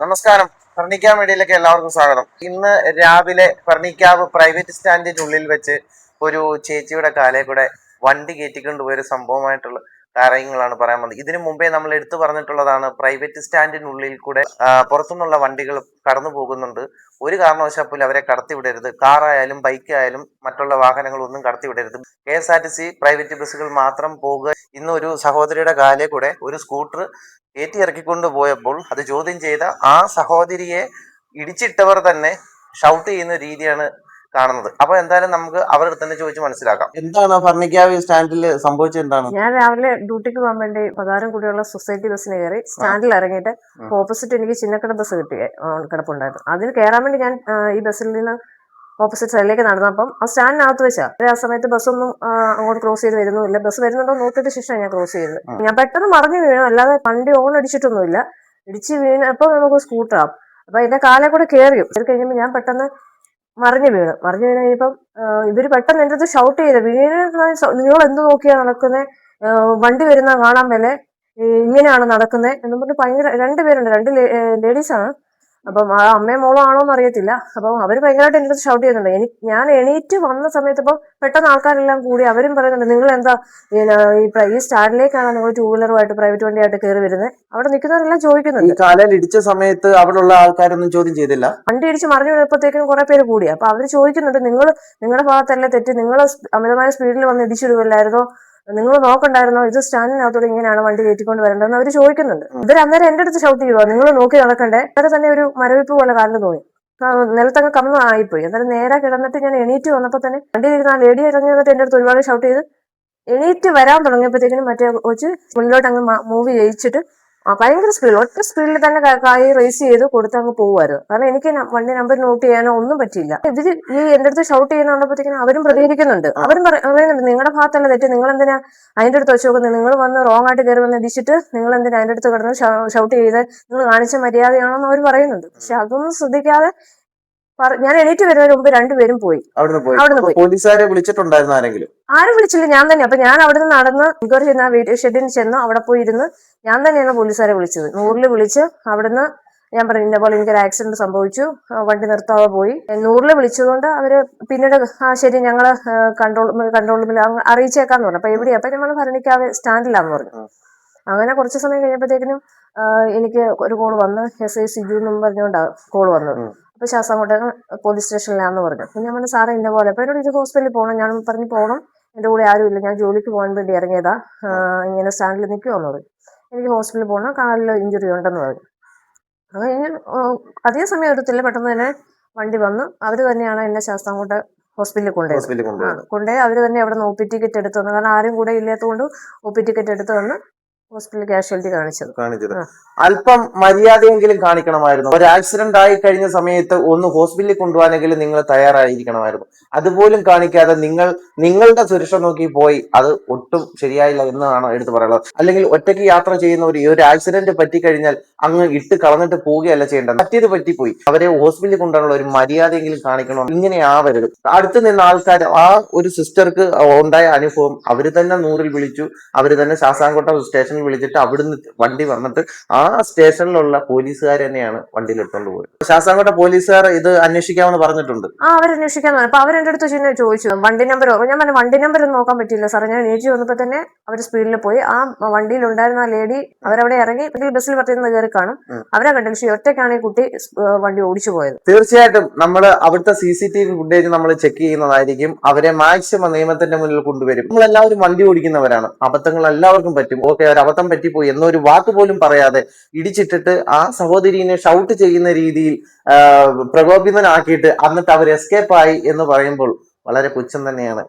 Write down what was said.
നമസ്കാരം. ഫർണിക്ക മീഡിയയിലേക്ക് എല്ലാവർക്കും സ്വാഗതം. ഇന്ന് രാവിലെ ഫർണിക്കാവ് പ്രൈവറ്റ് സ്റ്റാൻഡിനുള്ളിൽ വെച്ച് ഒരു ചേച്ചിയുടെ കാലേ കൂടെ വണ്ടി കയറ്റിക്കൊണ്ടുപോയൊരു സംഭവമായിട്ടുള്ള കാര്യങ്ങളാണ് പറയാൻ വന്നത്. ഇതിനു മുമ്പേ നമ്മൾ എടുത്തു പറഞ്ഞിട്ടുള്ളതാണ് പ്രൈവറ്റ് സ്റ്റാൻഡിനുള്ളിൽ കൂടെ പുറത്തുനിന്നുള്ള വണ്ടികൾ കടന്നു പോകുന്നുണ്ട്. ഒരു പോലും അവരെ കടത്തിവിടരുത് കാറായാലും ബൈക്ക് ആയാലും മറ്റുള്ള വാഹനങ്ങളൊന്നും കടത്തിവിടരുത് K S R T C private ബസ്സുകൾ മാത്രം പോകുക. ഇന്ന് ഒരു സഹോദരിയുടെ കാലേ കൂടെ ഒരു സ്കൂട്ടർ കയറ്റി ഇറക്കിക്കൊണ്ട് പോയപ്പോൾ അത് ചോദ്യം ചെയ്ത ആ സഹോദരിയെ ഇടിച്ചിട്ടവർ തന്നെ ഷൗട്ട് ചെയ്യുന്ന രീതിയാണ് കാണുന്നത്. അപ്പൊ എന്തായാലും നമുക്ക് അവരുടെ തന്നെ ചോദിച്ച് മനസ്സിലാക്കാം. എന്താണ് ഫർണിക്കാവ് സ്റ്റാൻഡിൽ സംഭവിച്ചത് എന്താണ്? ഞാൻ രാവിലെ ഡ്യൂട്ടിക്ക് പോകാൻ വേണ്ടി പതാരം കൂടിയുള്ള സൊസൈറ്റി ബസ്സിന് കയറി സ്റ്റാൻഡിൽ ഇറങ്ങിയിട്ട് ഓപ്പോസിറ്റ് എനിക്ക് ചിന്നക്കട ബസ് കിട്ടി കിടപ്പുണ്ടായിരുന്നു. അതിന് കയറാൻ വേണ്ടി ഞാൻ ഈ ബസ്സിൽ നിന്ന് ഓപ്പോസിറ്റ് സൈഡിലേക്ക് നടന്നപ്പം ആ സ്റ്റാൻഡിനകത്ത് വെച്ചാ. ആ സമയത്ത് ബസ്സൊന്നും അങ്ങോട്ട് ക്രോസ് ചെയ്ത് വരുന്നില്ല ബസ് വരുന്നുണ്ടോ നോക്കിയിട്ട് ശേഷം ഞാൻ ക്രോസ് ചെയ്തത്. ഞാൻ പെട്ടെന്ന് മറിഞ്ഞു വീണു. അല്ലാതെ വണ്ടി ഓൺ അടിച്ചിട്ടൊന്നുമില്ല. ഇടിച്ച് വീണപ്പോൾ നമുക്ക് സ്കൂട്ടറാവും അപ്പൊ എന്റെ കാലെ കൂടെ കയറിയും ഇത് കഴിഞ്ഞപ്പോൾ ഞാൻ പെട്ടെന്ന് മറിഞ്ഞു വീണ്. മറിഞ്ഞു വീണ് കഴിഞ്ഞപ്പം ഇവർ പെട്ടെന്ന് എന്റെ അടുത്ത് ഷൗട്ട് ചെയ്ത് വീണ് നിങ്ങൾ എന്ത് നോക്കിയാ നടക്കുന്നത് വണ്ടി വരുന്ന കാണാൻ മേലെ ഇങ്ങനെയാണ് നടക്കുന്നത് എന്ന് പറഞ്ഞ് ഭയങ്കര രണ്ടുപേരുണ്ട് രണ്ട് ലേഡീസ് ആണ് അപ്പം ആ അമ്മയും മോളും ആണോ എന്ന് അറിയത്തില്ല. അപ്പം അവർ ഭയങ്കരമായിട്ട് എന്റെ ഷൗട്ട് ചെയ്യുന്നുണ്ട്. എനിക്ക് ഞാൻ എണീറ്റ് വന്ന സമയത്ത് ഇപ്പം പെട്ടെന്ന് ആൾക്കാരെല്ലാം കൂടി അവരും പറയുന്നുണ്ട് നിങ്ങൾ എന്താ ഈ പ്രൈസ് ഈ സ്റ്റാൻഡിലേക്കാണ് നിങ്ങൾ ടൂ വീലറുമായിട്ട് പ്രൈവറ്റ് വണ്ടിയായിട്ട് കയറി വരുന്നത് അവിടെ നിൽക്കുന്നവരെല്ലാം ഈ ചോദിക്കുന്നുണ്ട് കാലയിൽ ഇടിച്ച സമയത്ത് അവിടെയുള്ള ആൾക്കാരൊന്നും ചോദ്യം ചെയ്തില്ല? വണ്ടി ഇടിച്ച് മറിഞ്ഞു വരുമ്പോഴത്തേക്കും കുറെ പേര് കൂടി. അപ്പൊ അവർ ചോദിക്കുന്നുണ്ട് നിങ്ങൾ നിങ്ങളുടെ ഭാഗത്തല്ലേ തെറ്റ്? നിങ്ങൾ അമിതമായ സ്പീഡിൽ വന്ന് ഇടിച്ചിടുകയല്ലായിരുന്നോ? നിങ്ങൾ നോക്കണ്ടായിരുന്നോ? ഇത് സ്റ്റാൻഡിനകത്തോടെ ഇങ്ങനെയാണ് വണ്ടി കയറ്റിക്കൊണ്ട് വരേണ്ടതെന്ന് അവർ ചോദിക്കുന്നുണ്ട്. ഇവർ അന്നേരം എന്റെ അടുത്ത് ഷൗട്ട് ചെയ്യുക നിങ്ങൾ നോക്കി നടക്കണ്ടേ? അന്നേരം തന്നെ ഒരു മരവിപ്പ് പോലെ കാലിന് തോന്നി. നിലത്തങ്ങ് കമ്മ ആയിപ്പോയി. അന്നേരം നേരെ കിടന്നിട്ട് ഞാൻ എണീറ്റ് വന്നപ്പോൾ തന്നെ വണ്ടി ഇരുന്ന ലേഡി ഇറങ്ങി വന്നിട്ട് എന്റെ അടുത്ത് ഒരുപാട് ഷൗട്ട് ചെയ്ത് എണീറ്റ് വരാൻ തുടങ്ങിയപ്പോഴത്തേക്കിനും മറ്റേ കൊച്ച് മുന്നിലോട്ട് അങ്ങ് മൂവ് ചെയ്യിച്ചിട്ട് ഭയങ്കര സ്പീഡിൽ ഒറ്റ സ്പീഡിൽ തന്നെ കായി കൈ റേസ് ചെയ്ത് കൊടുത്ത് അങ്ങ് പോകുമായിരുന്നു കാരണം എനിക്ക് വണ്ടി നമ്പർ നോട്ട് ചെയ്യാനോ ഒന്നും പറ്റിയില്ല. ഇവർ ഈ എന്റെ അടുത്ത് ഷൗട്ട് ചെയ്യുന്ന കണ്ടപ്പോഴത്തേക്കും അവരും പ്രതികരിക്കുന്നുണ്ട്. അവരും പറയുന്നുണ്ട് നിങ്ങളുടെ ഭാഗത്തല്ല തെറ്റ്. നിങ്ങൾ എന്തിനാ അതിന്റെ അടുത്ത് വെച്ച് നോക്കുന്നത്? നിങ്ങൾ വന്ന് റോങ് ആയിട്ട് കയറി വന്ന് ഇടിച്ചിട്ട് നിങ്ങൾ എന്തിനാ അതിന്റെ അടുത്ത് കിടന്ന് ഷൗട്ട് ചെയ്ത് നിങ്ങൾ കാണിച്ച മര്യാദയാണോ എന്ന് അവർ പറയുന്നുണ്ട്. പക്ഷെ അതൊന്നും ശ്രദ്ധിക്കാതെ ഞാൻ എണീറ്റ് വരുന്നതിന് മുമ്പ് രണ്ടുപേരും പോയി. അവിടുന്ന് പോയി. അവിടുന്ന് പോയി. പോലീസുകാരെ വിളിച്ചിട്ടുണ്ടായിരുന്നു ആരെങ്കിലും? ആരും വിളിച്ചില്ല ഞാൻ തന്നെ. അപ്പൊ ഞാൻ അവിടെ നിന്ന് നടന്ന് ഇൻക്വയറി ചെയ്യുന്ന വീഡിയോ ഷെഡിൽ ചെന്ന് അവിടെ പോയി ഇരുന്ന് ഞാൻ തന്നെയാണ് പോലീസുകാരെ വിളിച്ചത്. നൂറിൽ വിളിച്ച് അവിടുന്ന് ഞാൻ പറഞ്ഞു ഇന്നപോലെ എനിക്കൊരു ആക്സിഡന്റ് സംഭവിച്ചു. വണ്ടി നിർത്താതെ പോയി. നൂറിൽ വിളിച്ചതുകൊണ്ട് അവർ പിന്നീട് ആ ശരി ഞങ്ങൾ കൺട്രോൾ കൺട്രോൾ റൂമിൽ അറിയിച്ചേക്കാന്ന് പറഞ്ഞു. അപ്പൊ എവിടെയാ? അപ്പൊ നമ്മൾ ഭരണിക്കാവ് സ്റ്റാൻഡിലാന്ന് പറഞ്ഞു. അങ്ങനെ കുറച്ച് സമയം കഴിഞ്ഞപ്പോഴത്തേക്കിനും എനിക്ക് ഒരു കോൾ വന്ന് എസ് ഐ സിജു എന്നും പറഞ്ഞുകൊണ്ടാണ് കോൾ വന്നത്. ഉം. അപ്പൊ ശാസ്താംകോട്ട പോലീസ് സ്റ്റേഷനിലാന്ന് പറഞ്ഞു. അപ്പൊ ഞാൻ പറഞ്ഞു സാറേ ഇന്ന പോലെ. അപ്പൊ എന്നോട് ഇത് ഹോസ്പിറ്റലിൽ പോകണം. ഞാൻ പറഞ്ഞു പോകണം എന്റെ കൂടെ ആരുമില്ല ഞാൻ ജോലിക്ക് പോകാൻ വേണ്ടി ഇറങ്ങിയതാ. ഇങ്ങനെ സ്റ്റാൻഡിൽ നിൽക്കുമെന്ന് പറഞ്ഞു. എനിക്ക് ഹോസ്പിറ്റലിൽ പോകണം. കാലിൽ ഇഞ്ചുറി ഉണ്ടെന്ന് പറഞ്ഞു. അങ്ങനെ ഞാൻ അധിക സമയം എടുത്തില്ല പെട്ടെന്ന് തന്നെ വണ്ടി വന്നു. അവർ തന്നെയാണ് എന്നെ ശാസ്താംകോട്ട ഹോസ്പിറ്റലിൽ ആ, കൊണ്ടുപോയി അവർ തന്നെ അവിടെ നിന്ന് ഒ പി ടിക്കറ്റ് എടുത്തു തന്നു. കാരണം ആരും കൂടെ ഇല്ലാത്തതുകൊണ്ട് ഒ പി ടിക്കറ്റ് എടുത്തു തന്ന്. ഹോസ്പിറ്റലിൽ കാഷ്വാലിറ്റി കാണിച്ചത്. കാണിച്ചത്. അല്പം മര്യാദയെങ്കിലും കാണിക്കണമായിരുന്നു. ഒരു ആക്സിഡന്റ് ആയി കഴിഞ്ഞ സമയത്ത് ഒന്ന് ഹോസ്പിറ്റലിൽ കൊണ്ടുപോകാനെങ്കിലും നിങ്ങൾ തയ്യാറായിരിക്കണമായിരുന്നു. അതുപോലും കാണിക്കാതെ നിങ്ങൾ നിങ്ങളുടെ സുരക്ഷ നോക്കി പോയി അത് ഒട്ടും ശരിയായില്ല എന്നാണ് എടുത്തു പറയുന്നത്. അല്ലെങ്കിൽ ഒറ്റയ്ക്ക് യാത്ര ചെയ്യുന്ന ഒരു ഒരു ആക്സിഡന്റ് പറ്റിക്കഴിഞ്ഞാൽ അങ്ങ് ഇട്ട് കളഞ്ഞിട്ട് പോവുകയല്ല ചെയ്യേണ്ടത്. പറ്റിയത് പറ്റിപ്പോയി. അവരെ ഹോസ്പിറ്റലിൽ കൊണ്ടുപോകാനുള്ള ഒരു മര്യാദയെങ്കിലും കാണിക്കണം? ഇങ്ങനെ ആവരുത്. അടുത്ത് നിന്ന ആൾക്കാർ ആ ഒരു സിസ്റ്റർക്ക് ഉണ്ടായ അനുഭവം അവർ തന്നെ നൂറിൽ വിളിച്ചു. അവർ തന്നെ ശാസ്താംകോട്ട സ്റ്റേഷനിൽ വിളിച്ചിട്ട് അവിടുന്ന് വണ്ടി വന്നിട്ട് ആ സ്റ്റേഷനിലുള്ള പോലീസുകാർ തന്നെയാണ് വണ്ടിയിൽ എടുത്തോണ്ട് പോയത്. ശാസ്താംകോട്ട പോലീസുകാർ ഇത് അന്വേഷിക്കാമെന്ന് പറഞ്ഞിട്ടുണ്ട്. ആ അവർ അന്വേഷിക്കാൻ പറഞ്ഞു. അപ്പൊ അവരെന്റെ അടുത്ത് ചെന്ന് ചോദിച്ചു. വണ്ടി നമ്പർ ഞാൻ പറഞ്ഞു വണ്ടി നമ്പർ ഒന്നും നോക്കാൻ പറ്റില്ല സാറേ. ഞാൻ എണീറ്റ് വന്നപ്പോ തന്നെ അവർ സ്പീഡിൽ പോയി. ആ വണ്ടിയിൽ ഉണ്ടായിരുന്ന ആ ലേഡി അവരവിടെ ഇറങ്ങി ബസ്സിൽ പറ്റുന്ന കയറി കാണും. അവരെ കണ്ടു പക്ഷേ ഒറ്റയ്ക്കാണ് ഈ കുട്ടി വണ്ടി ഓടിച്ചു പോയത്. തീർച്ചയായിട്ടും നമ്മൾ അവിടുത്തെ C C T V footage നമ്മൾ ചെക്ക് ചെയ്യുന്നതായിരിക്കും. അവരെ മാക്സിമം നിയമത്തിന്റെ മുന്നിൽ കൊണ്ടുവരും. നമ്മൾ എല്ലാവരും വണ്ടി ഓടിക്കുന്നവരാണ്. അബദ്ധങ്ങൾ എല്ലാവർക്കും പറ്റും. ഓക്കെ ഒരു അബദ്ധം പറ്റിപ്പോയി എന്നൊരു വാക്ക് പോലും പറയാതെ ഇടിച്ചിട്ടിട്ട് ആ സഹോദരിനെ ഷൗട്ട് ചെയ്യുന്ന രീതിയിൽ പ്രകോപിതനാക്കിയിട്ട് എന്നിട്ട് അവർ എസ്കേപ്പായി എന്ന് പറയുമ്പോൾ വളരെ പുച്ഛം തന്നെയാണ്.